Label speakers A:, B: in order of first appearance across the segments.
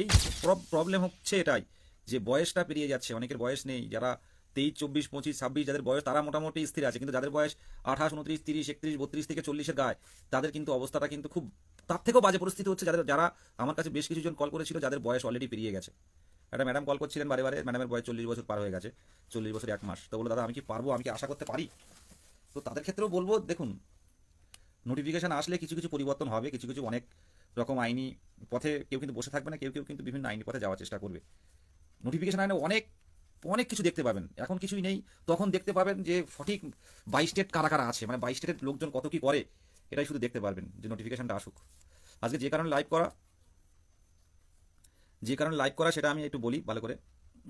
A: এই প্রবলেম হচ্ছে এটাই, যে বয়সটা পেরিয়ে যাচ্ছে, অনেকের বয়স নেই, যারা তেইশ, চব্বিশ, পঁচিশ, ছাব্বিশ, যাদের বয়স তারা মোটামুটি স্থির আছে, কিন্তু যাদের বয়স আঠাশ, উনত্রিশ, তিরিশ, একত্রিশ, বত্রিশ থেকে চল্লিশের গায়ে, তাদের কিন্তু অবস্থাটা কিন্তু খুব, তার থেকেও বাজে পরিস্থিতি হচ্ছে যাদের, যারা আমার কাছে বেশ কিছুজন কল করেছিল যাদের বয়স অলরেডি পেরিয়ে গেছে। একটা ম্যাডাম কল করছিলেন বারে বারে ম্যাডামের বয়স চল্লিশ বছর পার হয়ে গেছে, চল্লিশ বছর এক মাস, তো বলে দাদা, আমি কি পারব? আমি কি আশা করতে পারি? তো তাদের ক্ষেত্রেও বলব, দেখুন নোটিফিকেশন আসলে কিছু কিছু পরিবর্তন হবে, কিছু কিছু অনেক রকম আইনি পথে কেউ কিন্তু বসে থাকবে না, কেউ কেউ কিন্তু বিভিন্ন আইনি পথে যাওয়ার চেষ্টা করবে। নোটিফিকেশন আইনে অনেক অনেক কিছু দেখতে পাবেন। এখন কিছুই নেই। তখন দেখতে পাবেন যে সঠিক বাই স্টেট কারা কারা আছে মানে বাই স্টেটের লোকজন কত কি করে, এটাই শুধু দেখতে পারবেন যে নোটিফিকেশনটা আসুক। আজকে যে কারণে লাইভ করা, যে কারণে লাইভ করা, সেটা আমি একটু বলি ভালো করে।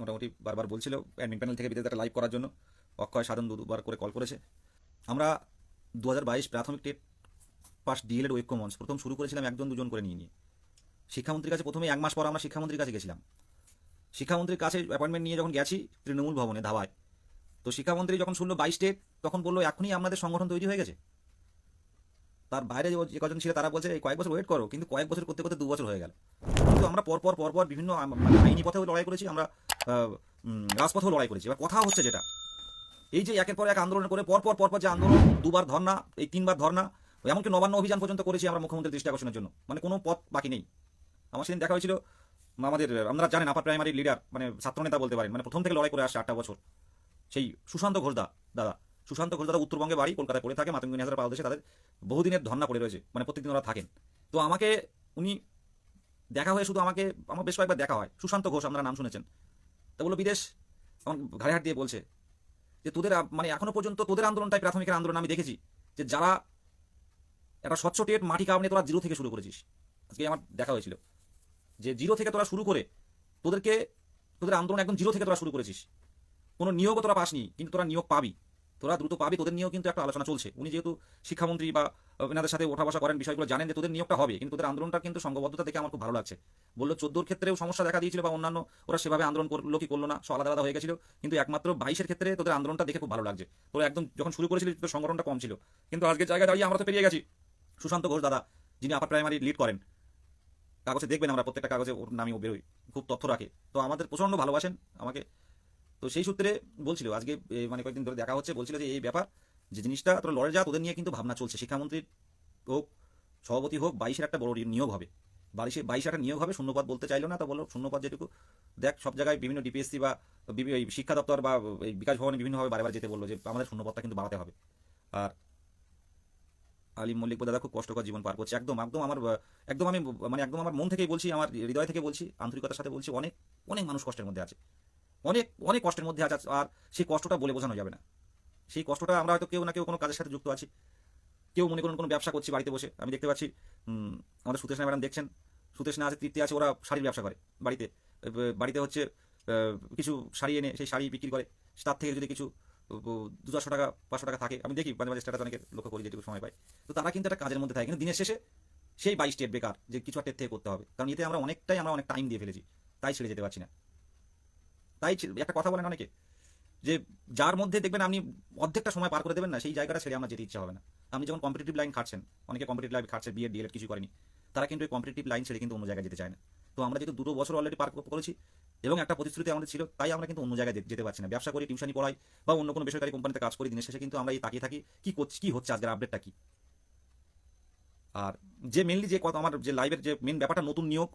A: মোটামুটি বারবার বলছিল অ্যাডমিন প্যানেল থেকে বিদ্যালয় লাইভ করার জন্য। অক্ষয় সাধন দুবার করে কল করেছে। আমরা দু হাজার বাইশ প্রাথমিক টেট পাস ডিএলএড মঞ্চ প্রথম শুরু করেছিলাম একজন, দুজন করে নিয়ে নিয়ে। শিক্ষামন্ত্রীর কাছে প্রথমে এক মাস পর আমরা শিক্ষামন্ত্রীর কাছে গেছিলাম। শিক্ষামন্ত্রীর কাছে অ্যাপয়েন্টমেন্ট নিয়ে যখন গেছি তৃণমূল ভবনে, ধাবায়, তো শিক্ষামন্ত্রী যখন শুনলো বাইশ স্টেট তখন বলল, এখনই আপনাদের সংগঠন তৈরি হয়ে গেছে। তার বাইরে যে- কজন ছিল তারা বলছে কয়েক বছর ওয়েট করো। কিন্তু কয়েক বছর করতে করতে দু বছর হয়ে গেল। কিন্তু আমরা পরপর পরপর বিভিন্ন মানে আইনি পথেও লড়াই করেছি, আমরা রাজপথেও লড়াই করেছি। এবার কথা হচ্ছে যেটা। এই যে একের পর এক আন্দোলন করে পরপর পরপর যে আন্দোলন, দুবার ধর্না এই তিনবার ধর্না এমনকি নবান্ন অভিযান পর্যন্ত করেছি আমরা মুখ্যমন্ত্রীর দৃষ্টি আকর্ষণের জন্য। মানে কোনো পথ বাকি নেই। আমার সেদিন দেখা হয়েছিল, আমাদের, আপনারা জানেন আপার প্রাইমারি লিডার মানে ছাত্রনেতা বলতে পারেন মানে প্রথম থেকে লড়াই করে আসছে আটটা বছর। সেই সুশান্ত ঘোষদা দাদা। সুশান্ত ঘোষদা উত্তরবঙ্গে বাড়ি, কলকাতায় পড়ে থাকে, মাতঙ্গিনী হাজার পাওয়া তাদের বহুদিনের ধর্না পড়ে রয়েছে মানে প্রত্যেকদিন ওরা থাকেন। তো আমাকে, উনি দেখা হয়ে শুধু আমাকে, আমার বেশ কয়েকবার দেখা হয়। সুশান্ত ঘোষ, আপনারা নাম শুনেছেন। তা বলল, বিদেশ আমার ঘাড়ে হাত দিয়ে বলছে যে, তোদের মানে এখনও পর্যন্ত তোদের আন্দোলনটাই প্রাথমিকের আন্দোলন, আমি দেখেছি যে যারা একটা স্বচ্ছ টেট মাটি কামড়ে তোরা জিরো থেকে শুরু করেছিস। আজকে আমার দেখা হয়েছিল। যে জিরো থেকে তোরা শুরু করে তোদেরকে তোদের আন্দোলন একদম জিরো থেকে তোরা শুরু করেছিস। কোনো নিয়োগও তোরা পাসনি কিন্তু তোরা নিয়োগ পাবি। তোরা দ্রুত পাবি তোদের নিয়েও কিন্তু একটা আলোচনা চলছে। উনি যেহেতু শিক্ষামন্ত্রী বা আহ, এনাদের সাথে ওঠা বসা করেন বিষয়গুলো জানেন যে তোদের নিয়োগটা হবে কিন্তু তোদের আন্দোলনটা কিন্তু সংঘবদ্ধতা দেখে আমার খুব ভালো লাগছে। বলল চোদ্দোর ক্ষেত্রেও সমস্যা দেখা দিয়েছিল বা অন্যান্য ওরা সেভাবে আন্দোলন করল কি করল না সব আলাদা আলাদা হয়ে গেছিল। কিন্তু একমাত্র বাইশের ক্ষেত্রে তোদের আন্দোলনটা দেখে খুব ভালো লাগছে। তোরা একদম যখন শুরু করেছিলি তোর সংগঠনটা কম ছিল। কিন্তু আজকে জায়গায় দাঁড়িয়ে আমরা তো পেরিয়ে গেছি। সুশান্ত ঘোষ দাদা, যিনি আপার প্রাইমারি লিড করেন। কাগজে দেখবেন আমরা প্রত্যেকটা কাগজে ওর নামই ও বেরোই খুব তথ্য রাখে। তো আমাদের প্রচণ্ড ভালোবাসেন আমাকে। তো সেই সূত্রে বলছিল, আজকে মানে কয়েকদিন ধরে দেখা হচ্ছে, বলছিল যে এই ব্যাপার, যে জিনিসটা তোরা লড়ে যা, তোদের নিয়ে কিন্তু ভাবনা চলছে। শিক্ষামন্ত্রীর হোক, সভাপতি হোক, বাইশের একটা বড় নিয়োগ হবে। বাইশে বাইশে একটা নিয়োগ হবে, শূন্যপদ বলতে চাইলো না, তো বলো, শূন্যপদ যেটুকু। দেখ, সব জায়গায় বিভিন্ন ডিপিএসসি বা শিক্ষা দপ্তর বা বিকাশ ভবনে বিভিন্নভাবে বারে যেতে বলল যে আমাদের শূন্যপদটা কিন্তু বাড়াতে হবে। আর আলিম মল্লিক দাদা খুব কষ্টকর জীবন পার করছে। একদম একদম আমার, একদম আমি মানে একদম আমার মন থেকেই বলছি, আমার হৃদয় থেকে বলছি, আন্তরিকতার সাথে বলছি, অনেক অনেক মানুষ কষ্টের মধ্যে আছে। অনেক অনেক কষ্টের মধ্যে আছে, আর সেই কষ্টটা বলে বোঝানো যাবে না। সেই কষ্টটা আমরা হয়তো কেউ না কেউ কোনো কাজের সাথে যুক্ত আছি। কেউ মনে করুন কোনো ব্যবসা করছি বাড়িতে বসে। আমি দেখতে পাচ্ছি আমাদের সুতেশ ম্যাডাম দেখছেন। সুতেশ না আছে, তৃপ্তি আছে, ওরা শাড়ির ব্যবসা করে বাড়িতে। বাড়িতে হচ্ছে কিছু শাড়ি এনে সেই শাড়ি বিক্রি করে। তার থেকে যদি কিছু দু চারশো টাকা, পাঁচশো টাকা থাকে। আমি দেখি মাঝে মাঝে স্ট্যাটাস অনেকে লক্ষ্য করি যেটুকু সময় পাই তো তারা কিন্তু একটা কাজের মধ্যে থাকে। কিন্তু দিনের শেষে সেই বাইশ স্টেট বেকার যে কিছু একটা থেকে করতে হবে। কারণ এতে আমরা অনেকটাই আমরা অনেক টাইম দিয়ে ফেলেছি। তাই ছেড়ে যেতে পারছি না। তাই একটা কথা বলেন অনেকে, যে যার মধ্যে দেখবেন আপনি অর্ধেকটা সময় পার করে দেবেন না, সেই জায়গাটা ছেড়ে আমার যেতে ইচ্ছা হবে না। আপনি যখন কম্পিটিটিভ লাইন খাটছেন, অনেকে কম্পিটিটিভ লাইন খাটছে বিএড ডিএলএড কিছু করেনি। তারা কিন্তু এই কম্পিটিটিভ লাইন ছেড়ে কিন্তু অন্য জায়গায় যেতে চায় না। তো আমরা যেহেতু দুটো বছর অলরেডি পার করেছি এবং একটা প্রতিশ্রুতি আমাদের ছিল, তাই আমরা কিন্তু অন্য জায়গায় যেতে পারছি না। ব্যবসা করি টিউশনি পড়াই বা অন্য কোনো বেসরকারি কোম্পানিতে কাজ করি, দিনের শেষে কিন্তু আমরা এই তাকিয়ে থাকি কি করছি, কি হচ্ছে আজকের আপডেটটা কি। আর যে মেনলি যে কথা আমার, যে লাইভের যে মেন ব্যাপারটা নতুন নিয়োগ,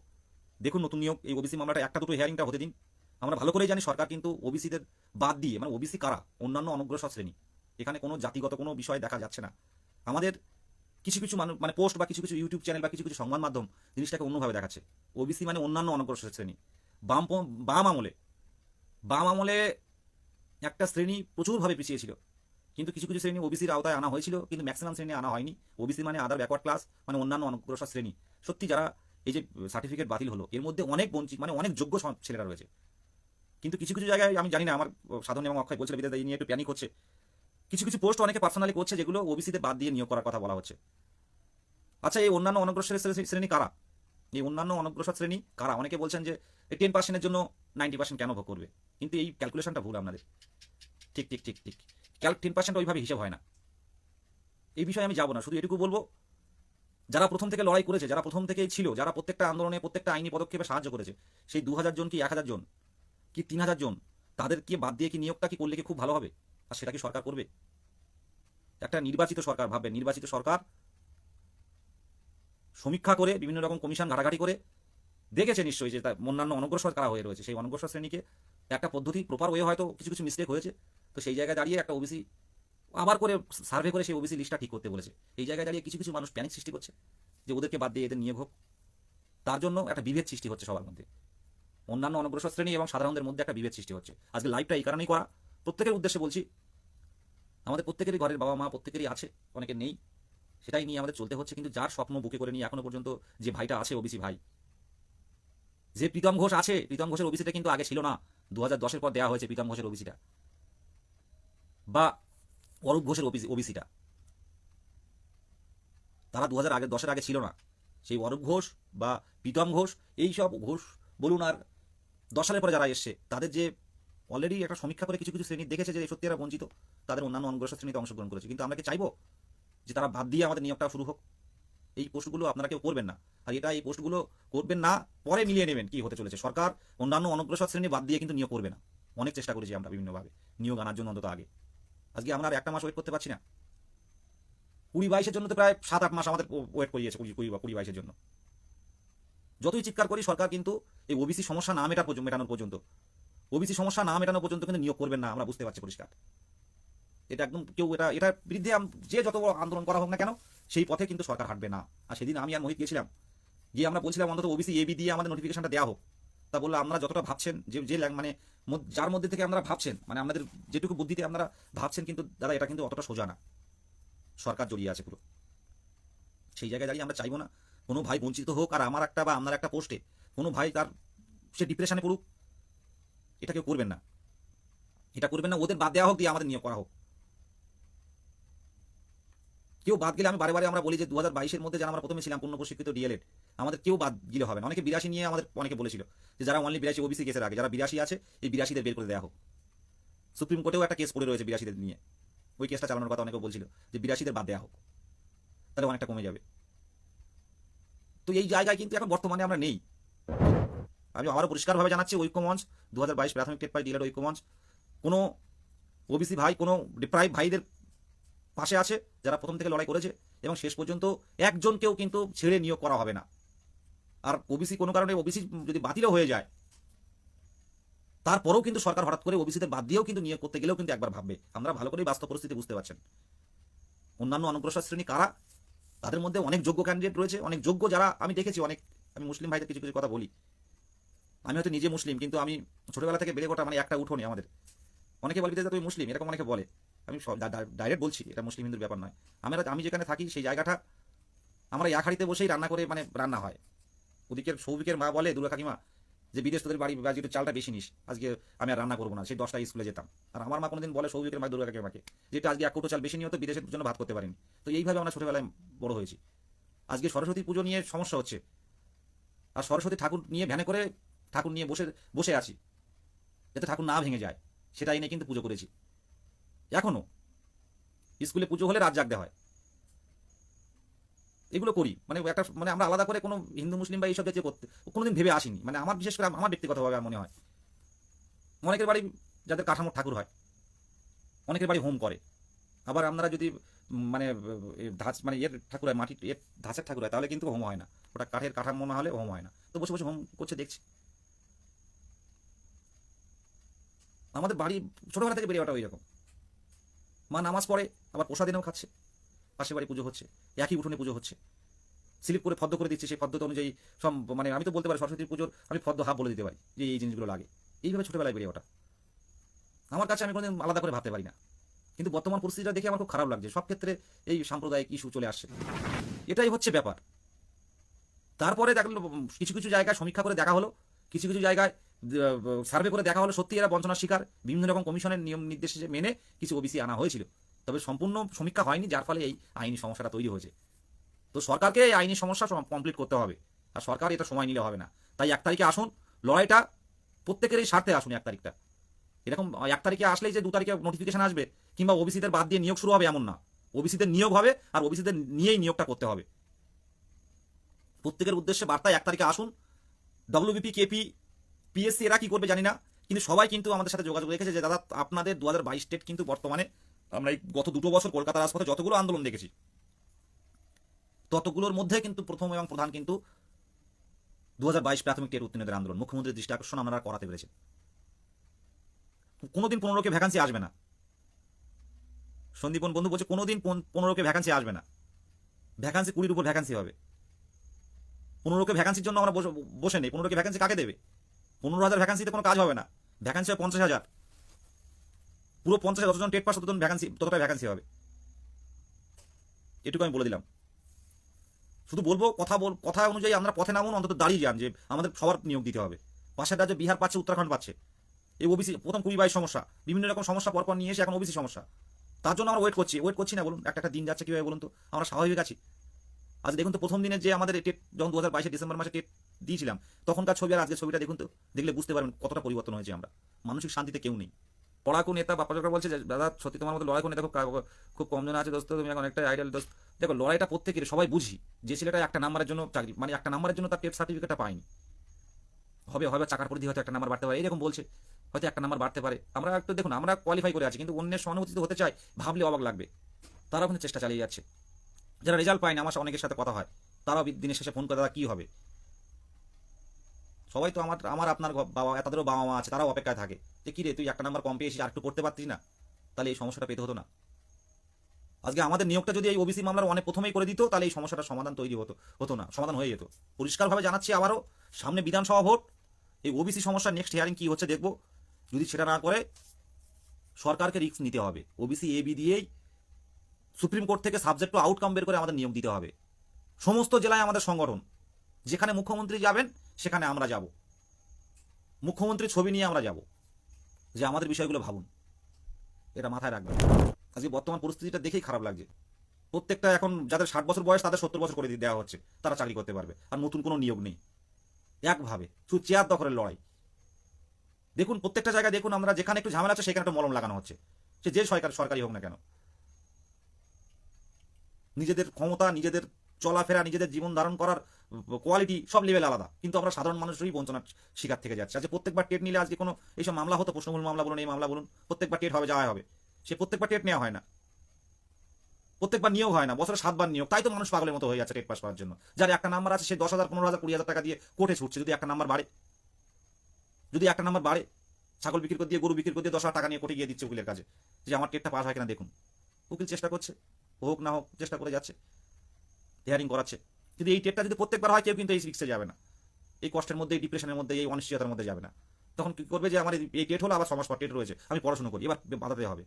A: দেখুন নতুন নিয়োগ, এই ওবিসি মামলাটা একটা দুটো হিয়ারিংটা হতে দিন। আমরা ভালো করেই জানি সরকার কিন্তু ওবিসিদের বাদ দিয়ে মানে ওবিসি কারা, অন্যান্য অনগ্রসর শ্রেণি, এখানে কোনো জাতিগত কোনো বিষয় দেখা যাচ্ছে না। আমাদের কিছু কিছু মানুষ মানে পোস্ট বা কিছু কিছু ইউটিউব চ্যানেল বা কিছু কিছু সংবাদ মাধ্যম জিনিসটাকে অন্যভাবে দেখাচ্ছে। ওবিসি মানে অন্যান্য অনগ্রসর শ্রেণি। বাম বাম আমলে বাম আমলে একটা শ্রেণি প্রচুরভাবে পিছিয়ে ছিল। কিন্তু কিছু কিছু শ্রেণি ওবিসির আওতায় আনা হয়েছিল, কিন্তু ম্যাক্সিমাম শ্রেণি আনা হয়নি। ওবিসি মানে আদার ব্যাকওয়ার্ড ক্লাস মানে অন্যান্য অনগ্রসর শ্রেণি। সত্যি যারা এই যে সার্টিফিকেট বাতিল হলো, এর মধ্যে অনেক বঞ্চিত মানে অনেক যোগ্য ছেলেরা রয়েছে। কিন্তু কিছু কিছু জায়গায় আমি জানি না, আমার সাধন এবং অক্ষয় বলছিল বিদ্যালয় নিয়ে একটু প্যানিক হচ্ছে। কিছু কিছু পোস্ট অনেকে পার্সোনালি করছে যেগুলো ওবিসিতে বাদ দিয়ে নিয়োগ করার কথা বলা হচ্ছে। আচ্ছা এই অন্যান্য অনগ্রসর শ্রেণী- শ্রেণি কারা? এই অন্যান্য অনগ্রসর শ্রেণি কারা? অনেকে বলছেন যে টেন পার্সেন্টের জন্য নাইনটি পার্সেন্ট কেন ভোগ করবে? কিন্তু এই ক্যালকুলেশনটা ভুল আপনাদের। ঠিক ঠিক ঠিক ঠিক। ক্যাল টেন পার্সেন্ট ওইভাবে হিসেব হয় না। এই বিষয়ে আমি যাব না, শুধু এটুকু বলব, যারা প্রথম থেকে লড়াই করেছে, যারা প্রথম থেকেই ছিল, যারা প্রত্যেকটা আন্দোলনে, প্রত্যেকটা আইনি পদক্ষেপে সাহায্য করেছে, সেই দু হাজার জন কি এক হাজার জন? কি তিন হাজার জন? তাদেরকে বাদ দিয়ে কি নিয়োগটা কি করলে কি খুব ভালো হবে? আর সেটা কি সরকার করবে? একটা নির্বাচিত সরকার ভাববে, নির্বাচিত সরকার সমীক্ষা করে, বিভিন্ন রকম কমিশন ঘাটাঘাটি করে দেখেছে নিশ্চয়ই যে তার অন্যান্য অনগ্রসর কারা হয়ে রয়েছে। সেই অনগ্রসর শ্রেণীকে একটা পদ্ধতি প্রপার ওয়ে হয়তো কিছু কিছু মিস্টেক হয়েছে। তো সেই জায়গায় দাঁড়িয়ে একটা ওবিসি আবার করে সার্ভে করে সেই ওবিসি লিস্টটা ঠিক করতে বলেছে। এই জায়গায় দাঁড়িয়ে কিছু কিছু মানুষ প্যানিক সৃষ্টি করছে যে ওদেরকে বাদ দিয়ে এদের নিয়োগ হোক। তার জন্য একটা বিভেদ সৃষ্টি হচ্ছে সবার মধ্যে। অন্যান্য অনগ্রসর শ্রেণি এবং সাধারণদের মধ্যে একটা বিভেদ সৃষ্টি হচ্ছে। আজকে লাইভটা এই কারণেই করা। প্রত্যেকের উদ্দেশ্যে বলছি, আমাদের প্রত্যেকেরই ঘরের বাবা মা, প্রত্যেকেরই আছে অনেকে নেই, সেটাই নিয়ে আমাদের চলতে হচ্ছে, কিন্তু যার স্বপ্ন বুকে করে নিয়ে এখনও পর্যন্ত যে ভাইটা আছে ওবিসি ভাই, যে প্রীতম ঘোষ আছে, প্রীতম ঘোষের ওবিসিটা কিন্তু আগে ছিল না দু হাজার দশের পর দেওয়া হয়েছে প্রীতম ঘোষের ওবিসিটা বা অরূপ ঘোষের ওবিসিটা তারা দু হাজার আগে, দশের আগে ছিল না, সেই অরূপ ঘোষ বা প্রীতম ঘোষ, এই সব ঘোষ বলুন আর দশ সালের পরে যারা এসছে, তাদের যে অলরেডি একটা সমীক্ষা করে কিছু কিছু শ্রেণি দেখেছে যে সত্যি এরা বঞ্চিত। তাদের অন্যান্য অনগ্রসর শ্রেণীতে অংশগ্রহণ করেছে। কিন্তু আমরা কি চাইব যে তারা বাদ দিয়ে আমাদের নিয়োগটা শুরু হোক? এই পোস্টগুলো আপনারা কেউ করবেন না। আর এটা এই পোস্টগুলো করবেন না, পরে মিলিয়ে নেবেন কি হতে চলেছে। সরকার অন্যান্য অনগ্রসর শ্রেণি বাদ দিয়ে কিন্তু নিয়োগ করবে না। অনেক চেষ্টা করেছি আমরা বিভিন্নভাবে নিয়োগ আনার জন্য অন্তত আগে। আজকে আমরা আর একটা মাস ওয়েট করতে পারছি না। কুড়ি বাইশের জন্য তো প্রায় সাত, আট মাস আমাদের ওয়েট করিয়েছে কুড়ি কুড়ি বাইশের জন্য। যতই চিৎকার করি, সরকার কিন্তু এই ওবিসি সমস্যা না মেটা মেটানোর পর্যন্ত ওবিসি সমস্যা না মেটানো পর্যন্ত কিন্তু নিয়োগ করবেন না, আমরা বুঝতে পারছি পরিষ্কার। এটা একদম কেউ, এটা এটার বিরুদ্ধে যে যত আন্দোলন করা হোক না কেন, সেই পথে কিন্তু সরকার হাঁটবে না। আর সেদিন আমি আর মোহিত গিয়েছিলাম, গিয়ে আমরা বলছিলাম অন্তত ওবিসি এবি দিয়ে আমাদের নোটিফিকেশনটা দেওয়া হোক। তা বলল আমরা যতটা ভাবছেন, যে যে মানে যার মধ্যে থেকে আপনারা ভাবছেন মানে আমাদের যেটুকু বুদ্ধিতে আপনারা ভাবছেন কিন্তু, দাদা, এটা কিন্তু অতটা সোজা না। সরকার জড়িয়ে আছে পুরো। সেই জায়গায় দাঁড়িয়ে আমরা চাইব না, কোনো ভাই বঞ্চিত হোক, আর আমার একটা বা আপনার একটা পোস্টে, কোনো ভাই তার, সে ডিপ্রেশনে পড়ুক এটা কেউ করবেন না। এটা করবেন না, ওদের বাদ দেওয়া হোক, দিয়ে আমাদের নিয়োগ করা হোক। কেউ বাদ গেলে আমি বারে বারে আমরা বলি যে দু হাজার বাইশের মধ্যে যারা আমরা প্রথমে ছিলাম পূর্ণ প্রশিক্ষিত ডিএলএড, আমাদের কেউ বাদ গেলে হবে না। অনেকে বিরাশি নিয়ে আমাদের অনেকে বলেছিল যে যারা অনলি বিরাশি ওবিসি কেসের আগে, যারা বিরাশি আছে, এই বিরাশিদের বের করে দেওয়া হোক। সুপ্রিম কোর্টেও একটা কেস পড়ে রয়েছে বিরাশিদের নিয়ে। ওই কেসটা চালানোর কথা অনেকে বলছিল যে বিরাশিদের বাদ দেওয়া হোক। তাহলে অনেকটা কমে যাবে। তো এই জায়গায় কিন্তু এখন বর্তমানে আমরা নেই। আমি আবারও পরিষ্কারভাবে জানাচ্ছি ঐক্যমঞ্চ দু হাজার বাইশ প্রাথমিক টেট পাই ডিএলএড ঐক্যমঞ্চ। কোনো ওবিসি ভাই, কোনো ডিপ্রাইভ ভাইদের পাশে আছে যারা প্রথম থেকে লড়াই করেছে এবং শেষ পর্যন্ত একজনকেও কিন্তু ছেড়ে নিয়োগ করা হবে না। আর ওবিসি কোনো কারণে ওবিসি যদি বাতিলও হয়ে যায়, তারপরেও কিন্তু সরকার হঠাৎ করে ওবিসিদের বাদ দিয়েও কিন্তু নিয়োগ করতে গেলেও কিন্তু একবার ভাববে। আমরা ভালো করেই বাস্তব পরিস্থিতি বুঝতে পারছেন। অন্যান্য অনগ্রসর শ্রেণি কারা? তাদের মধ্যে অনেক যোগ্য ক্যান্ডিডেট রয়েছে, অনেক যোগ্য যারা, আমি দেখেছি অনেক, আমি মুসলিম ভাইদের কিছু কিছু কথা বলি। আমি হয়তো নিজে মুসলিম, কিন্তু আমি ছোটোবেলা থেকে বেড়ে ওঠা মানে একটা উঠোনি আমাদের। অনেকে বলবি যে তুমি মুসলিম, এরকম অনেকে বলে। আমি ডাইরেক্ট বলছি, এটা মুসলিম হিন্দুর ব্যাপার নয়। আমরা আমি যেখানে থাকি, সেই জায়গাটা আমরা হাড়িতে বসেই রান্না করে মানে রান্না হয়। ওদিকের সৌভিকের মা বলে, দুর্গা কাকিমা, যে বিদেশ তোদের বাড়ি আজকে একটু চালটা বেশি নিস, আজকে আমি আর রান্না করব না। সেই দশটা স্কুলে যেতাম। আর আমার মা কোনোদিন বলে, সৌভিকের মা, দুর্গা কাকিমাকে, যে আজকে এক কোটো চাল বেশি নিয়ে তো বিদেশের জন্য ভাত করতে পারিনি। তো এইভাবে আমরা ছোটোবেলায় বড় হয়েছি। আজকে সরস্বতী পুজো নিয়ে সমস্যা হচ্ছে। আর সরস্বতী ঠাকুর নিয়ে ভ্যানে করে ঠাকুর নিয়ে বসে বসে আছি, যাতে ঠাকুর না ভেঙে যায়। সেটা নিয়ে কিন্তু পুজো করেছি। এখনও স্কুলে পুজো হলে রাত জাগতে হয়। এগুলো করি। মানে একটা মানে আমরা আলাদা করে কোনো হিন্দু, মুসলিম বা এইসব জাতীয় করতে, কোনোদিন ভেবে আসিনি। মানে আমার, বিশেষ করে আমার ব্যক্তিগতভাবে মনে হয়। অনেকের বাড়ি যাদের কাঠামোর ঠাকুর হয়, অনেকের বাড়ি হোম করে। আবার আপনারা যদি মানে ধাঁচ মানে এর ঠাকুর হয়, মাটির এর ধাঁচের ঠাকুর হয়, তাহলে কিন্তু হোম হয় না। ওটা কাঠের কাঠামো না হলে হোম হয় না। তো বসে বসে হোম করছে, দেখছি। আমাদের বাড়ি ছোটোবেলা থেকে বেড়ে ওঠা ওই রকম মা নামাজ পড়ে, আবার প্রসাদিনেও খাচ্ছে পাশে বাড়ি পুজো হচ্ছে, একই উঠোনে পুজো হচ্ছে। স্লিপ করে ফদ্দ করে দিচ্ছে, সেই পদ্ধতি অনুযায়ী সব মানে আমি তো বলতে পারি সরস্বতী পুজোর আমি ফদ্দ হাফ বলে দিতে পারি যে এই জিনিসগুলো লাগে। এইভাবে ছোটোবেলায় বেড়ে ওঠা। আমার কাছে আমি কোনোদিন আলাদা করে ভাবতে পারি না। কিন্তু বর্তমান পরিস্থিতিটা দেখে আমার খুব খারাপ লাগছে। সব ক্ষেত্রে এই সাম্প্রদায়িক ইস্যু চলে আসছে। এটাই হচ্ছে ব্যাপার। তারপরে দেখল কিছু কিছু জায়গায় সমীক্ষা করে দেখা হলো। কিছু কিছু জায়গায় সার্ভে করে দেখা হলো সত্যি এরা বঞ্চনার শিকার। বিভিন্ন রকম কমিশনের নিয়ম নির্দেশে মেনে কিছু ওবিসি আনা হয়েছিল। তবে সম্পূর্ণ সমীক্ষা হয়নি, যার ফলে এই আইনি সমস্যাটা তৈরি হয়েছে। তো সরকারকে এই আইনি সমস্যা কমপ্লিট করতে হবে। আর সরকার এটা সময় নিলে হবে না। তাই এক তারিখে আসুন, লড়াইটা প্রত্যেকেরই স্বার্থে আসুন এক তারিখটা। এরকম এক তারিখে আসলেই যে দু তারিখে নোটিফিকেশন আসবে, কিংবা ওবিসিদের বাদ দিয়ে নিয়োগ শুরু হবে এমন না। ওবিসিদের নিয়োগ হবে আর ওবিসিদের নিয়েই নিয়োগটা করতে হবে। প্রত্যেকের উদ্দেশ্যে বার্তা এক তারিখে আসুন। ডব্লিউবিপি কেপি পিএসসি এরা কি করবে জানি না, কিন্তু সবাই কিন্তু আমাদের সাথে যোগাযোগ রেখেছে যে, দাদা, আপনাদের দু হাজার বাইশ স্টেট কিন্তু বর্তমানে আমরা এই গত দুটো বছর কলকাতার রাজপথে যতগুলো আন্দোলন দেখেছি, ততগুলোর মধ্যে কিন্তু প্রথম এবং প্রধান কিন্তু দু হাজার বাইশ প্রাথমিক টেট উত্তীর্ণদের আন্দোলন। মুখ্যমন্ত্রীর দৃষ্টি আকর্ষণ আপনারা করাতে পেরেছেন কোনোদিন পনেরোকে ভ্যাকান্সি আসবে না। সন্দীপন বন্ধু বলছে, কোনোদিন পন- পনেরোকে ভ্যাকান্সি আসবে না। ভ্যাকান্সি কুড়ির উপর ভ্যাকান্সি হবে। পনেরোকে ভ্যাকান্সির জন্য আমরা বসে নেই। পনেরোকে ভ্যাকান্সি কাকে দেবে? পনেরো হাজার ভ্যাকান্সিতে কোনো কাজ হবে না। ভ্যাকান্সি হবে পঞ্চাশ হাজার। পুরো পঞ্চাশ হাজার যতজন টেট পাস ততজন ভ্যাকান্সি ততটা ভ্যাকান্সি হবে। এটুকু আমি বলে দিলাম। শুধু বলব, কথা বল, কথা অনুযায়ী আমরা পথে নামুন, অন্তত দাঁড়িয়ে যান যে আমাদের সবার নিয়োগ দিতে হবে। পাশের রাজ্যে বিহার পাচ্ছে, উত্তরাখণ্ড পাচ্ছে। এই ওবিসি প্রথম কুড়ি বাইশ সমস্যা। বিভিন্ন রকম সমস্যা পরপর নিয়ে এসে এখন ওবিসি সমস্যা। তার জন্য আমরা ওয়েট করছি। ওয়েট করছি না, বলুন, একটা একটা দিন যাচ্ছে কীভাবে বলুন তো? আমরা স্বাভাবিক আছি। আজ দেখুন তো প্রথম দিনে যে আমাদের টেট যখন দু হাজার বাইশে ডিসেম্বর মাসে টেট দিয়েছিলাম। তখনকার ছবি আর আজকের ছবিটা দেখুন তো, দেখলে বুঝতে পারবেন কতটা পরিবর্তন হয়েছে আমরা। মানসিক শান্তিতে কেউ নেই। পড়াকু নেতা বাপ্পা সরকার বলছে দাদা, সত্যি তোমার মতো লড়াকু নেতা খুব খুব কম আছে দোস্ত, তুমি এখন একটা আইডিয়াল দোস্ত। দেখো, লড়াইটা প্রত্যেকের সবাই বুঝি, যে ছেলেটা একটা নাম্বারের জন্য চাকরি মানে একটা নাম্বারের জন্য তার টেট সার্টিফিকেটটা পায়নি। হবে হবে, চাকার প্রতি হয়তো একটা নাম্বার বাড়তে পারে, এরকম বলছে। হয়তো একটা নাম্বার বাড়তে পারে। আমরা একটু দেখুন, আমরা কোয়ালিফাই করে আছি, কিন্তু অন্যের সহানুভূতি হতে চাই ভাবলে অবাক লাগবে। তারাও কিন্তু চেষ্টা চালিয়ে যাচ্ছে। যারা রেজাল্ট পায়নি, আমার অনেকের সাথে কথা হয়। তারাও দিনের শেষে ফোন করে, দাদা, কী হবে? সবাই তো আমার আমার আপনার বাবা, তাদেরও বাবা মা আছে, তারাও অপেক্ষায় থাকে। যে কি রে, তুই একটা নাম্বার কম পেয়েছিস, আর একটু করতে পারতিস না? তাহলে এই সমস্যাটা পেতে হতো না। আজকে আমাদের নিয়োগটা যদি এই ওবিসি মামলার অনেক প্রথমেই করে দিত, তাহলে এই সমস্যাটার সমাধান তৈরি হতো হতো না, সমাধান হয়ে যেত। পরিষ্কারভাবে জানাচ্ছি আবারও, সামনে বিধানসভা ভোট, এই ওবিসি সমস্যা নেক্সট হিয়ারিং কী হচ্ছে দেখব। যদি সেটা না করে, সরকারকে রিস্ক নিতে হবে। ওবিসি এ বি দিয়েই সুপ্রিম কোর্ট থেকে সাবজেক্ট টু আউটকাম বের করে আমাদের নিয়োগ দিতে হবে। সমস্ত জেলায় আমাদের সংগঠন, যেখানে মুখ্যমন্ত্রী যাবেন সেখানে আমরা যাব। মুখ্যমন্ত্রীর ছবি নিয়ে আমরা যাব যে আমাদের বিষয়গুলো ভাবুন। এটা মাথায় রাখবেন। আজকে বর্তমান পরিস্থিতিটা দেখেই খারাপ লাগছে। প্রত্যেকটা এখন যাদের ষাট বছর বয়স, তাদের সত্তর বছর করে দিয়ে দেওয়া হচ্ছে। তারা চাকরি করতে পারবে। আর নতুন কোনো নিয়োগ নেই। একভাবে। শুধু চেয়ার দখলের লড়াই। দেখুন, প্রত্যেকটা জায়গায় দেখুন আমরা, যেখানে একটু ঝামেলা আছে, সেখানে একটা মলম লাগানো হচ্ছে। সে যে সরকার সরকারি হোক না কেন। নিজেদের ক্ষমতা, নিজেদের চলাফেরা, নিজেদের জীবন ধারণ করার কোয়ালিটি সব লেভেল আলাদা। কিন্তু আমরা সাধারণ মানুষেরই বঞ্চনার শিকার থেকে যাচ্ছি। আজকে প্রত্যেকবার টেট নিলে আজকে কোনো এইসব মামলা হতো, প্রশ্নমূল মামলা বলুন, এই মামলা বলুন, প্রত্যেকবার টেট হবে যাওয়া হবে। সে প্রত্যেকবার টেট নেওয়া হয় না। প্রত্যেকবার নিয়োগ হয় না, বছরে সাতবার নিয়োগ। তাই তো মানুষ পাগলের মতো হয়ে যাচ্ছে টেট পাস করার জন্য। যার একটা নাম্বার আছে, সে দশ হাজার, পনেরো হাজার, কুড়ি হাজার টাকা দিয়ে কোর্টে ছুটছে, যদি একটা নাম্বার বাড়ে। যদি একটা নাম্বার বাড়ে, ছাগল বিক্রি করে দিয়ে, গরু বিক্রি করে দিয়ে দশ হাজার টাকা নিয়ে কোর্টে গিয়ে দিচ্ছে উকিলের কাছে, যে আমার টেটটা পাস হয় কিনা দেখুন। উকিল চেষ্টা করছে, হোক না হোক, চেষ্টা করে যাচ্ছে। হিয়ারিং করাচ্ছে। কিন্তু এই টেটটা যদি প্রত্যেকবার হয়, কেউ কিন্তু এই রিক্সে যাবে না। এই কষ্টের মধ্যে, এই ডিপ্রেশনের মধ্যে, এই অনিশ্চয়তার মধ্যে যাবে না। তখন কি করবে যে, আমার এই- টেট হলো, আবার সমাজ পর টেট রয়েছে। আমি পড়াশোনা করি, এবার বাধাতে হবে।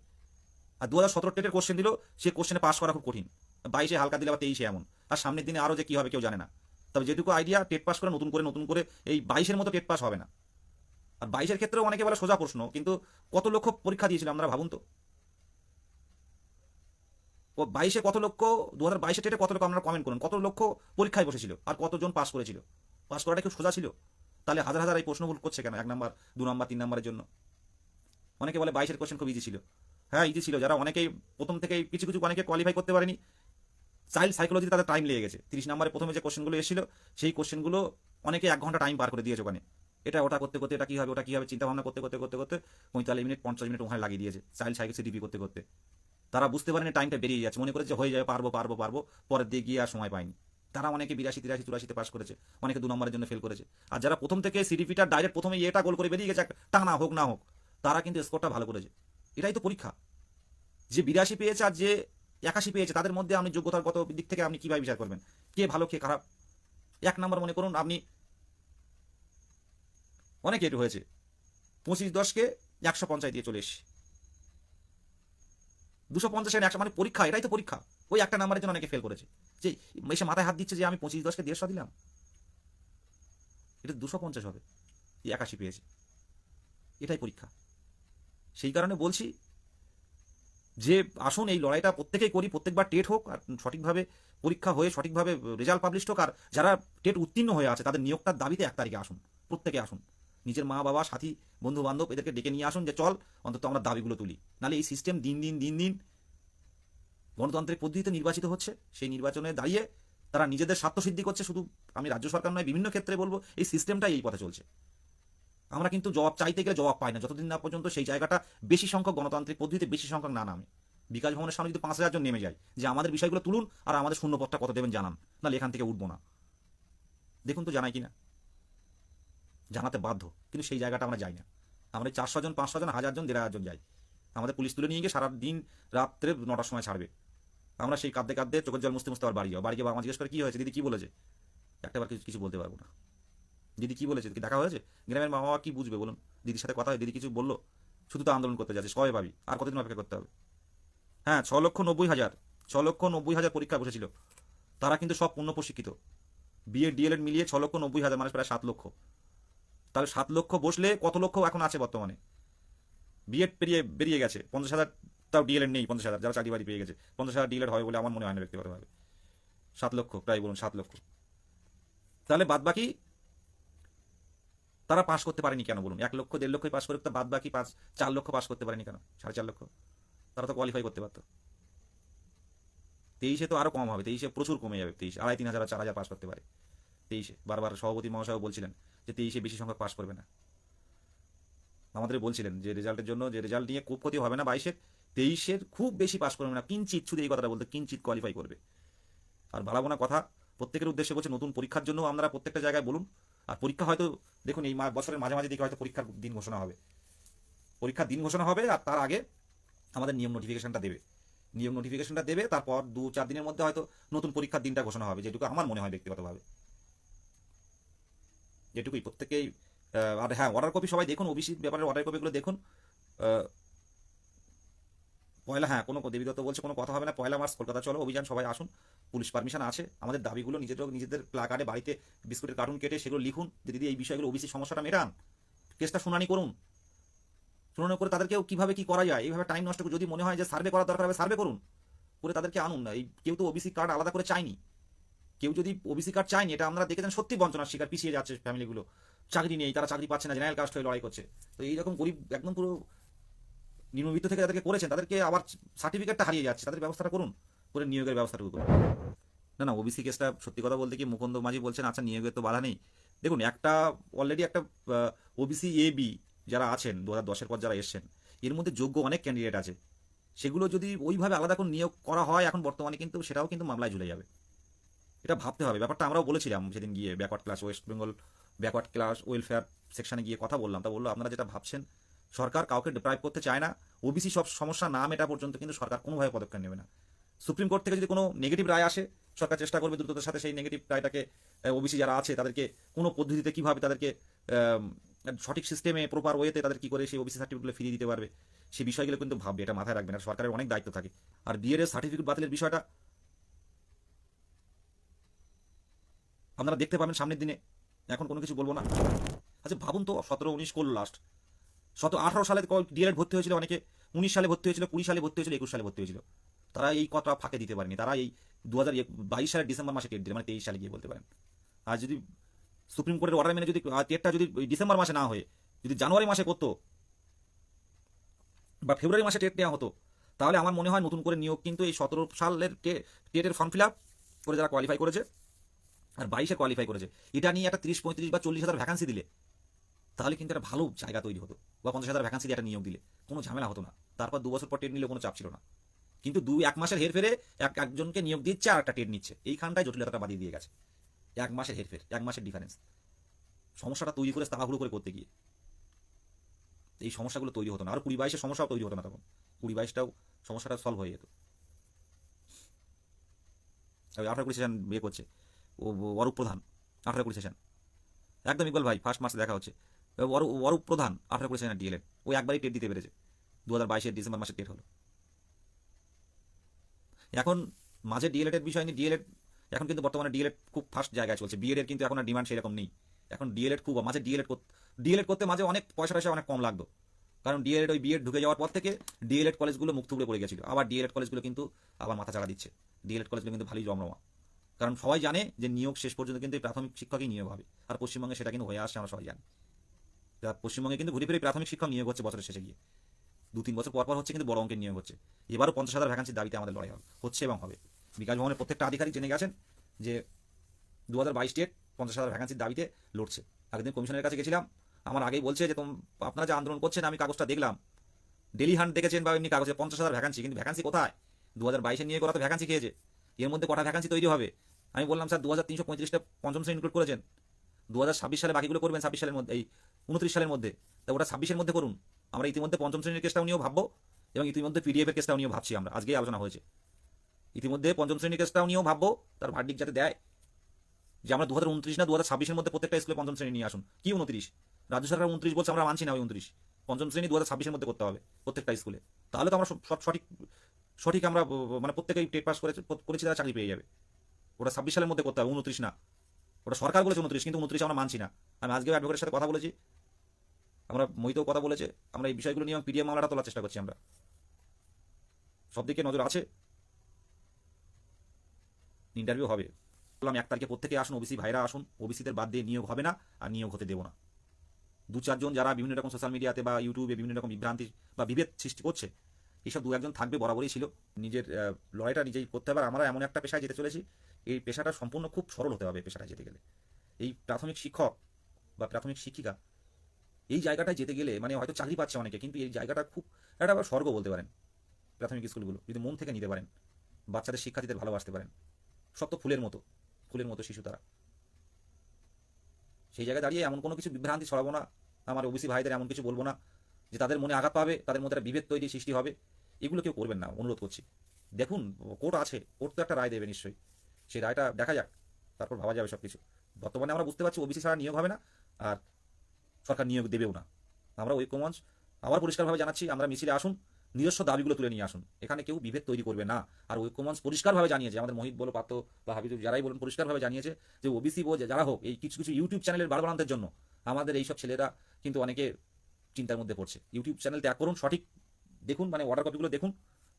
A: আর দু হাজার সতেরো টেটের কোশ্চেন দিল, সে কোশ্চেনে পাস করা খুব কঠিন। বাইশে হালকা দিলে আবার তেইশে এমন। আর সামনের দিনে আরও যে কী হবে, কেউ জানে না। তবে যেটুকু আইডিয়া টেট পাস করে, নতুন করে নতুন করে, এই বাইশের মতো টেট পাস হবে না। আর বাইশের ক্ষেত্রেও অনেকে বলে সোজা প্রশ্ন, কিন্তু কত লক্ষ পরীক্ষা দিয়েছিল, আমরা ভাবুন তো। বাইশে কত লক্ষ? দু হাজার বাইশে টেটে কত লক্ষ আপনারা কমেন্ট করুন। কত লক্ষ পরীক্ষায় বসেছিল আর কতজন পাস করেছিল? পাস করাটা খুব সোজা ছিল? তাহলে হাজার হাজার এই প্রশ্ন ভুল করছে কেন? এক নাম্বার দু নাম্বার তিন নাম্বারের জন্য। অনেকে বলে বাইশের কোশ্চেন খুব ইজি ছিল। হ্যাঁ ইজি ছিল। যারা অনেকেই প্রথম থেকেই কিছু কিছু অনেকে কোয়ালিফাই করতে পারেনি। চাইল্ড সাইকোলজি তাদের টাইম লেগে গেছে। তিরিশ নাম্বারে প্রথমে যে কোশ্চেনগুলো এসেছিল, সেই কোশ্চেনগুলো অনেকে এক ঘণ্টা টাইম পার করে দিয়েছে ওখানে। এটা ওটা করতে করতে, এটা কী হবে, ওটা কী হবে চিন্তা ভাবনা করতে করতে করতে করতে পঁয়তাল্লিশ মিনিট পঞ্চাশ মিনিট ওখানে লাগিয়ে দিয়েছে। চাইল্ড সাইকেল সিডিপি করতে করতে। তারা বুঝতে পারেনি টাইমটা বেরিয়ে যাচ্ছে। মনে করেছে হয়ে যাবে, পারব পারব পারব, পরের দিকে গিয়ে আর সময় পায়নি তারা অনেকে বিরাশি, তিরাশি, চুরাশিতে পাস করেছে। অনেকে দু নম্বরের জন্য ফেল করেছে। আর যারা প্রথম থেকে সিডিপিটা ডাইরেক্ট প্রথমে এটা গোল করে বেরিয়ে গেছে টানা হোক, না হোক, তারা কিন্তু স্কোরটা ভালো করেছে। এটাই তো পরীক্ষা। যে বিরাশি পেয়েছে আর যে একাশি পেয়েছে, তাদের মধ্যে আপনি যোগ্যতার কত দিক থেকে আপনি কীভাবে বিচার করবেন? কে ভালো, কে খারাপ? এক নম্বর মনে করুন, আপনি অনেক এটু হয়েছে। পঁচিশ, দশকে একশো পঞ্চাশ দিয়ে চলে এসছি। দুশো পঞ্চাশের একশো মানে পরীক্ষা, এটাই তো পরীক্ষা। ওই একটা নাম্বারের জন্য অনেকে ফেল করেছে। যে এসে মাথায় হাত দিচ্ছে যে আমি পঁচিশ দশকে দেড়শো দিলাম। এটা দুশো পঞ্চাশ হবে। এই একাশি পেয়েছে। এটাই পরীক্ষা। সেই কারণে বলছি, যে আসুন, এই লড়াইটা প্রত্যেকেই করি, প্রত্যেকবার টেট হোক, আর সঠিকভাবে পরীক্ষা হয়ে, সঠিকভাবে রেজাল্ট পাবলিশ হোক, আর যারা টেট উত্তীর্ণ হয়ে আছে, তাদের নিয়োগটার দাবিতে এক তারিখে আসুন। প্রত্যেকে আসুন। নিজের মা বাবা, সাথী বন্ধু বান্ধব এদেরকে ডেকে নিয়ে আসুন যে চল অন্তত আমরা দাবিগুলো তুলি। নাহলে এই সিস্টেম দিন দিন দিন দিন গণতান্ত্রিক পদ্ধতিতে নির্বাচিত হচ্ছে। সেই নির্বাচনে দাঁড়িয়ে তারা নিজেদের স্বার্থসিদ্ধি করছে। শুধু আমি রাজ্য সরকার নয়, বিভিন্ন ক্ষেত্রে বলব, এই সিস্টেমটাই এই পথে চলছে। আমরা কিন্তু জবাব চাইতে গেলে জবাব পাই না। যতদিন না পর্যন্ত সেই জায়গাটা বেশি সংখ্যক গণতান্ত্রিক পদ্ধতিতে বেশি সংখ্যক না নামে। বিকাশ ভবনের সামনে যদি পাঁচ হাজার জন নেমে যায়, যে আমাদের বিষয়গুলো তুলুন আর আমাদের শূন্যপদটা কত দেবেন জানান। নাহলে এখান থেকে উঠবো না। দেখুন তো জানাই কিনা। জানাতে বাধ্য, কিন্তু সেই জায়গাটা আমরা যাই না। আমরা চারশো জন, পাঁচশো জন, হাজার জন, দেড় হাজার জন যাই। আমাদের পুলিশ তুলে নিয়ে গিয়ে সারা দিন রাত্রে নটার সময় ছাড়বে। আমরা সেই কাঁদতে কাঁদতে চোখের জল মুছতে মুছতে আবার বাড়ি যাও বাড়ি গিয়ে মা জিজ্ঞেস করে, কি হয়েছে? দিদি কী বলেছে? একটাবার কিছু কিছু বলতে পারব না। দিদি কি বলেছে? কি দেখা হয়েছে? গ্রামের মা বাবা কি বুঝবে বলুন? দিদির সাথে কথা হয়, দিদি কিছু বলল? শুধু তো আন্দোলন করতে যাচ্ছে, সবাই ভাবি, আর কতদিন অপেক্ষা করতে হবে? হ্যাঁ ছ লক্ষ নব্বই হাজার, ছ লক্ষ নব্বই হাজার পরীক্ষা বসেছিল। তারা কিন্তু সব পূর্ণ প্রশিক্ষিত। বিএড ডিএলএড মিলিয়ে ছ লক্ষ নব্বই হাজার মানুষ প্রায় সাত লক্ষ। তাহলে সাত লক্ষ বসলে কত লক্ষ এখন আছে বর্তমানে? বিএড পেরিয়ে বেরিয়ে গেছে। পঞ্চাশ হাজার তাও ডিএলএড নেই, পঞ্চাশ হাজার। যারা চাকরি বাড়ি পেয়ে গেছে, পঞ্চাশ হাজার ডিএলএড হবে বলে আমার মনে হয় না ব্যক্তিগতভাবে। সাত লক্ষ, প্রায় বলুন সাত লক্ষ। তাহলে বাদ বাকি তারা পাস করতে পারেনি কেন বলুন? এক লক্ষ, দেড় লক্ষই পাস করে তো বাদ বাকি পাঁচ, চার লক্ষ পাস করতে পারেনি কেন? সাড়ে চার লক্ষ? তারা তো কোয়ালিফাই করতে পারতো। তেইশে তো আরও কম হবে, তেইশে প্রচুর কমে যাবে, তেইশে, আড়াই, তিন হাজার চার হাজার পাস করতে পারে। তেইশে, বারবার সভাপতি মহাশয় বলছিলেন যে তেইশে বেশি সংখ্যক পাস করবে না। আমাদের বলছিলেন যে রেজাল্টের জন্য, যে রেজাল্ট নিয়ে খুব ক্ষতি হবে না বাইশের, তেইশের খুব বেশি পাস করবে না। কিঞ্চিত শুধু এই কথাটা বলতে কিঞ্চিত কোয়ালিফাই করবে। আর না কথা, প্রত্যেকের উদ্দেশ্যে বলছে নতুন পরীক্ষার জন্য আমরা প্রত্যেকটা জায়গায় বলুন। আর পরীক্ষা হয়তো, দেখুন এই বছরের মাঝে মাঝে দিকে হয়তো পরীক্ষার দিন ঘোষণা হবে। পরীক্ষার দিন ঘোষণা হবে আর তার আগে আমাদের নিয়ম নোটিফিকেশনটা দেবে। নিয়ম নোটিফিকেশনটা দেবে, তারপর দু চার দিনের মধ্যে হয়তো নতুন পরীক্ষার দিনটা ঘোষণা হবে, যেটুকু আমার মনে হয় ব্যক্তিগতভাবে। যেটুকুই প্রত্যেকেই আর হ্যাঁ অর্ডার কপি সবাই দেখুন ওবিসি ব্যাপারে অর্ডার কপিগুলো দেখুন। পয়লা হ্যাঁ কোনো দেবীদত্ত বলছে কোনো কথা হবে না, পয়লা মার্চ, কলকাতা চলো, অভিযান, সবাই আসুন, পুলিশ পারমিশন আছে। আমাদের দাবিগুলো নিজেদের নিজেদের প্লাকার্ডে বাড়িতে বিস্কুটের কার্টুন কেটে সেগুলো লিখুন। যে দিদি এই বিষয়গুলো ওবিসি সমস্যাটা মেটান। কেসটা শুনানি করুন। শুনানি করে তাদেরকেও কীভাবে কি করা যায়? এইভাবে টাইম নষ্ট যদি মনে হয় যে সার্ভে করার দরকার হবে সার্ভে করুন। করে তাদেরকে আনুন। না এই কেউ তো ওবিসি কার্ড আলাদা করে চায়নি। কেউ যদি ওবিসি কার্ড চায়নি, এটা আমরা দেখেছেন সত্যি বঞ্চনার শিকার, পিছিয়ে যাচ্ছে ফ্যামিলিগুলো চাকরি নেই, তারা চাকরি পাচ্ছে না, জেনারেল কাস্ট হয়ে লড়াই করছে। তো এইরকম গরিব, একদম পুরো নিম্নবিত্ত থেকে যাদেরকে করেছেন, তাদেরকে আবার সার্টিফিকেটটা হারিয়ে যাচ্ছে। তাদের ব্যবস্থাটা করুন, করে নিয়োগের ব্যবস্থাটুকু করুন। না না ওবিসি কেসটা সত্যি কথা বলতে কি, মুকুন্দ মাঝি বলছেন আচ্ছা নিয়োগের তো বাধা নেই। দেখুন, একটা অলরেডি একটা ওবিসি এ বি যারা আছেন, দু হাজার দশের পর যারা এসছেন, এর মধ্যে যোগ্য অনেক ক্যান্ডিডেট আছে। সেগুলো যদি ওইভাবে আলাদা করে নিয়োগ করা হয়, এখন বর্তমানে কিন্তু সেটাও কিন্তু মামলায় ঝুলে যাবে। এটা ভাবতে হবে। ব্যাপারটা আমরাও বলেছিলাম সেদিন গিয়ে backward class West Bengal backward class welfare সেকশনে গিয়ে কথা বললাম। তা বলল, আপনারা যেটা ভাবছেন, সরকার কাউকে ডিপ্রাইভ করতে চায় না। ওবিসি সব সমস্যা না মেটা পর্যন্ত কিন্তু সরকার কোনোভাবে পদক্ষেপ নেবে না। সুপ্রিম কোর্ট থেকে যদি কোনো নেগেটিভ রায় আসে, সরকার চেষ্টা করবে দ্রুততার সাথে সেই নেগেটিভ রায়টাকে ওবিসি যারা আছে, তাদেরকে কোনো পদ্ধতিতে কীভাবে তাদেরকে সঠিক সিস্টেমে প্রপার ওয়েতে তাদের কি করে সেই ওবিসি সার্টিফিকেটগুলো ফিরিয়ে দিতে পারবে সেই বিষয়গুলো কিন্তু ভাববে। এটা মাথায় রাখবেন। আর সরকারের অনেক দায়িত্ব থাকে। আর বিএড এর সার্টিফিকেট বাতিলের বিষয়টা আপনারা দেখতে পাবেন সামনের দিনে। এখন কোনো কিছু বলব না। আচ্ছা ভাবুন তো, সতেরো উনিশ করল লাস্ট সতেরো, আঠারো সালে ডিএলএড ভর্তি হয়েছিল অনেকে? উনিশ সালে ভর্তি হয়েছিল, কুড়ি সালে ভর্তি হয়েছিল, একুশ সালে ভর্তি হয়েছিল। তারা এই কথা ফাঁকে দিতে পারেনি। তারা এই দু হাজার বাইশ সালের ডিসেম্বর মাসে টেট দিলে মানে তেইশ সালে গিয়ে বলতে পারেন। আর যদি সুপ্রিম কোর্টের অর্ডার মেনে যদি টেটটা যদি ডিসেম্বর মাসে না হয়ে, যদি জানুয়ারি মাসে করতো, বা ফেব্রুয়ারি মাসে টেট নেওয়া হতো, তাহলে আমার মনে হয় নতুন করে নিয়োগ কিন্তু এই সতেরো সালের টেটের ফর্ম ফিল আপ করে যারা কোয়ালিফাই করেছে আর বাইশে কোয়ালিফাই করেছে। এটা নিয়ে একটা তিরিশ, পঁয়ত্রিশ বা চল্লিশ হাজার ভ্যাকান্সি দিলে, তাহলে কিন্তু একটা ভালো জায়গা তৈরি হতো। বা পঞ্চাশ হাজার ভ্যাকান্সি একটা নিয়োগ দিলে। কোনো ঝামেলা হতো না। তারপর দু বছর পর টেট নিলে কোনো চাপ ছিল না। কিন্তু দুই, এক মাসের হেরফেরে এক, একজনকে নিয়োগ দিচ্ছে আর একটা টেট নিচ্ছে। এইখানটায় জটিলতাটা বাদিয়ে দিয়ে গেছে। এক মাসের হেরফের, এক মাসের ডিফারেন্স সমস্যাটা তৈরি করে তাড়াহুড়ো করে করতে গিয়ে। এই সমস্যাগুলো তৈরি হতো না। আর কুড়ি বাইশের সমস্যাও তৈরি হতো না তখন। কুড়ি বাইশটাও সমস্যাটা সলভ হয়ে যেত। আঠারো কুড়ি সেশন বিয়ে করছে। অরূপ প্রধান আঠারো কুড়ি সেশন একদম ইকবাল ভাই ফার্স্ট মার্চে দেখা হচ্ছে অরূপ প্রধান আঠারো কুড়ি সেশন ডিএলএড ও একবারই টেট দিতে পেরেছে দু হাজার বাইশের ডিসেম্বর মাসে টেট হলো এখন মাঝে ডিএলএড এর বিষয় নিয়ে ডিএলএড এখন কিন্তু বর্তমানে ডিএলএড খুব ফার্স্ট জায়গায় চলছে বিএড এর কিন্তু এখন আর ডিমান্ড সেরকম নেই এখন ডিএলএড খুব মাঝে ডিএলএড ডিএলএড করতে মাঝে অনেক পয়সা টয়সা অনেক কম লাগতো কারণ ডিএলএড ওই বিএড ঢুকে যাওয়ার পর থেকে ডিএলএড কলেজগুলো মুখ থুবড়ে পড়ে গেছিল আবার ডিএলএড কলেজগুলো কিন্তু আবার মাথা চাড়া দিচ্ছে ডিএলএড কলেজগুলো কিন্তু ভালোই জমরমা কারণ সবাই জানে যে নিয়োগ শেষ পর্যন্ত কিন্তু প্রাথমিক শিক্ষকই নিয়োগ হবে। আর পশ্চিমবঙ্গে সেটা কিন্তু হয়ে আসছে, আমরা সবাই জানি। পশ্চিমবঙ্গে কিন্তু ঘুরে ফিরে প্রাথমিক শিক্ষক নিয়োগ হচ্ছে বছরের শেষে গিয়ে। দু তিন বছর পর পর হচ্ছে কিন্তু বড় অঙ্কের নিয়োগ হচ্ছে। এবারও পঞ্চাশ হাজার ভ্যাকান্সির দাবিতে আমাদের লড়াই হবে, হচ্ছে এবং হবে। বিকাশ ভবনের প্রত্যেকটা আধিকারিক জেনে গেছেন যে দু হাজার বাইশ ডেট পঞ্চাশ হাজার ভ্যাকান্সির দাবিতে লড়ছে। একদিন কমিশনের কাছে গেছিলাম, আমার আগেই বলছে যে তোম আপনারা যে আন্দোলন করছেন, আমি কাগজটা দেখলাম। ডেলি হান্ট দেখেছেন বা এমনি কাগজে পঞ্চাশ হাজার ভ্যাকান্সি কিন্তু ভ্যাকান্সি কোথায়? দু হাজার বাইশে নিয়ে করা তো ভ্যাকান্সি খেয়েছে। এর মধ্যে কটা ভ্যাকান্সি তৈরি হবে? আমি বললাম, স্যার দু হাজার তিনশো পঁয়ত্রিশটা পঞ্চম শ্রেণি ইনক্লুড করেছেন। দু ছাব্বিশ সালে বাকিগুলো করবেন ছাব্বিশ সালের মধ্যে, এই উনত্রিশ সালের মধ্যে। তা ওটা ছাব্বিশের মধ্যে করুন। আমরা ইতিমধ্যে পঞ্চম শ্রেণির কেসটাও নিয়েও ভাববো এবং ইতিমধ্যে পিডিএফ এর কেসটাও নিয়েও ভাবছি আমরা। আজকেই আলোচনা হয়েছে। ইতিমধ্যে পঞ্চম শ্রেণির কেসটাও নিয়েও ভাববো, তার ভার্ডিক যাতে দেয়। যে আমরা দু হাজার উনত্রিশ না দু হাজার ছাব্বিশের মধ্যে প্রত্যেকটা স্কুলে পঞ্চম শ্রেণি নিয়ে আসুন। কি উনত্রিশ? রাজ্য সরকার উনত্রিশ বলছে, আমরা মানছি না ওই উনত্রিশ। পঞ্চম শ্রেণি দু হাজার ছাব্বিশের মধ্যে করতে হবে প্রত্যেকটা স্কুলে তাহলে তো আমরা সব সঠিক সঠিক আমরা মানে প্রত্যেকেই টেট পাস করেছে করেছি তারা চাকরি পেয়ে যাবে। ওটা ছাব্বিশ সালের মধ্যে করতে হবে, উনত্রিশ না। ওটা সরকার বলেছে উনত্রিশ, কিন্তু উনত্রিশ আমরা মানছি না। আমি আজকে অ্যাডভোকেটের সাথে কথা বলেছি। আমরা মহিতেও কথা বলেছে। আমরা এই বিষয়গুলো নিয়ে পিডিএম মামলাটা তোলার চেষ্টা করছি আমরা। সব দিকে নজর আছে। ইন্টারভিউ হবে। বললাম, এক তারিখে প্রত্যেকে আসুন ওবিসি ভাইরা আসুন। ওবিসিদের বাদ দিয়ে নিয়োগ হবে না, আর নিয়োগ হতে দেবো না। দু চারজন যারা বিভিন্ন রকম সোশ্যাল মিডিয়াতে বা ইউটিউবে বিভিন্ন রকম বিভ্রান্তি বা বিভেদ সৃষ্টি করছে এইসব দু একজন থাকবে বরাবরই ছিল। নিজের লড়াইটা নিজেই করতে হবে। আর আমরা এমন একটা পেশায় যেতে চলেছি, এই পেশাটা সম্পূর্ণ খুব সরল হতে হবে পেশাটা যেতে গেলে। এই প্রাথমিক শিক্ষক বা প্রাথমিক শিক্ষিকা, এই জায়গাটায় যেতে গেলে মানে হয়তো চাকরি পাচ্ছে অনেকে, কিন্তু এই জায়গাটা খুব একটা আবার স্বর্গ বলতে পারেন। প্রাথমিক স্কুলগুলো যদি মন থেকে নিতে পারেন, বাচ্চাদের শিক্ষার্থীদের ভালোবাসতে পারেন। সব তো ফুলের মতো ফুলের মতো শিশু তারা। সেই জায়গায় দাঁড়িয়ে এমন কোনো কিছু বিভ্রান্তি ছড়াবো না। আমার ওবিসি ভাইদের এমন কিছু বলব না যে তাদের মনে আঘাত পাবে, তাদের মধ্যে একটা বিভেদ তৈরি সৃষ্টি হবে। এগুলো কেউ করবেন না, অনুরোধ করছি। দেখুন, কোর্ট আছে, কোর্ট তো একটা রায় দেবে নিশ্চয়ই। সেই রায়টা দেখা যাক, তারপর ভাবা যাবে সব কিছু বর্তমানে আমরা বুঝতে পারছি ওবিসি ছাড়া নিয়োগ হবে না, আর সরকার নিয়োগ দেবেও না। আমরা ঐক্যমঞ্চ, আবার পরিষ্কারভাবে জানাচ্ছি, আমরা মিছিলে আসুন, নিজস্ব দাবিগুলো তুলে নিয়ে আসুন। এখানে কেউ বিভেদ তৈরি করবে না। আর ঐক্যমঞ্চ পরিষ্কারভাবে জানিয়েছে, আমাদের মহিত বলো পাত্র বা হাবিজুর যারাই বলুন, পরিষ্কারভাবে জানিয়েছে যে ওবিসি বো যারা হোক, এই কিছু কিছু ইউটিউব চ্যানেলের বাড়বাড়ান্তের জন্য, আমাদের এইসব ছেলেরা কিন্তু অনেকে চিন্তার মধ্যে পড়ছে। ইউটিউব চ্যানেল ত্যাগ করুন, সঠিক দেখুন মানে অর্ডার কপিগুলো দেখুন,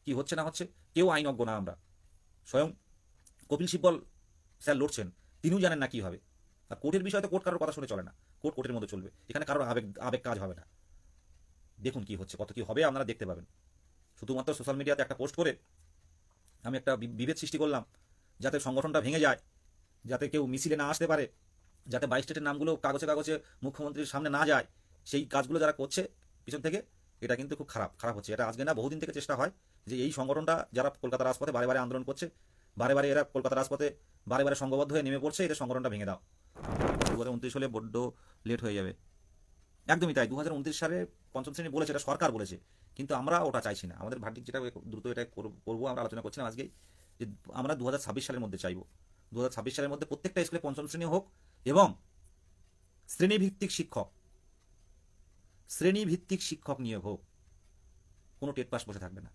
A: কি হচ্ছে না হচ্ছে, কেউ আইনজ্ঞ না আমরা। স্বয়ং কপিল সিব্বল স্যার লড়ছেন, তিনিও জানেন না কি হবে। আর কোর্টের বিষয়ে তো কোর্ট কারোর কথা শুনে চলে না। কোর্ট কোর্টের মধ্যে চলবে। এখানে কারোর আবেগ আবেগ কাজ হবে না। দেখুন কি হচ্ছে, কত কি হবে আপনারা দেখতে পাবেন। শুধুমাত্র সোশ্যাল মিডিয়াতে একটা পোস্ট করে আমি একটা বিভেদ সৃষ্টি করলাম, যাতে সংগঠনটা ভেঙে যায়, যাতে কেউ মিছিলে না আসতে পারে, যাতে বাইশ স্টেটের নামগুলো কাগজে কাগজে মুখ্যমন্ত্রীর সামনে না যায়। সেই কাজগুলো যারা করছে, পিছন থেকে এটা কিন্তু খুব খারাপ খারাপ হচ্ছে। এটা আজকে না বহুদিন থেকে চেষ্টা হয় যে এই সংগঠনটা যারা কলকাতা রাজপথে বারে বারে আন্দোলন করছে, বারে বারে এরা কলকাতা রাজপথে বারে বারে সংঘবদ্ধ হয়ে নেমে পড়ছে, এদের সংগঠনটা ভেঙে দাও। দু হাজার উনত্রিশ হলে বড্ড লেট হয়ে যাবে। একদমই তাই, দু হাজার উনত্রিশ সালে পঞ্চম শ্রেণি বলেছে, এটা সরকার বলেছে, কিন্তু আমরা ওটা চাইছি না। আমাদের ভার্ডিক যেটা দ্রুত এটা করব- করব, আমরা আলোচনা করছিলাম আজকেই যে আমরা দু হাজার ছাব্বিশ সালের মধ্যে চাইব। দু হাজার ছাব্বিশ সালের মধ্যে প্রত্যেকটা স্কুলে পঞ্চম শ্রেণি হোক এবং শ্রেণীভিত্তিক শিক্ষক শ্রেণীভিত্তিক শিক্ষক নিয়োগ হোক, কোনো টেট পাস বসে থাকবে না।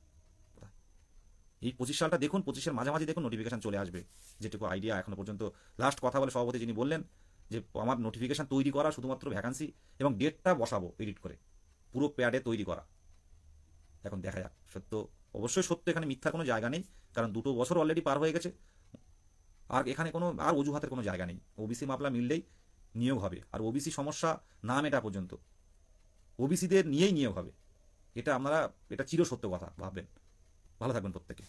A: এই পঁচিশ সালটা দেখুন, পঁচিশের মাঝামাঝি দেখুন নোটিফিকেশান চলে আসবে। যেটুকু আইডিয়া এখনও পর্যন্ত লাস্ট কথা বলে সভাপতি যিনি বললেন যে, আমার নোটিফিকেশন তৈরি করা শুধুমাত্র ভ্যাকান্সি এবং ডেটটা বসাবো এডিট করে। পুরো প্যাডে তৈরি করা। এখন দেখা যাক, সত্য, অবশ্যই সত্য, এখানে মিথ্যার কোনো জায়গা নেই, কারণ দুটো বছর অলরেডি পার হয়ে গেছে। আর এখানে কোনো, আর অজুহাতের কোনো জায়গা নেই। ওবিসি মামলা মিললেই নিয়োগ হবে। আর ওবিসি সমস্যা না মেটা পর্যন্ত। ওবিসিদের নিয়েই নিয়োগ হবে। এটা আমরা এটা চিরসত্য কথা ভাববেন। ভালো থাকবেন প্রত্যেকে।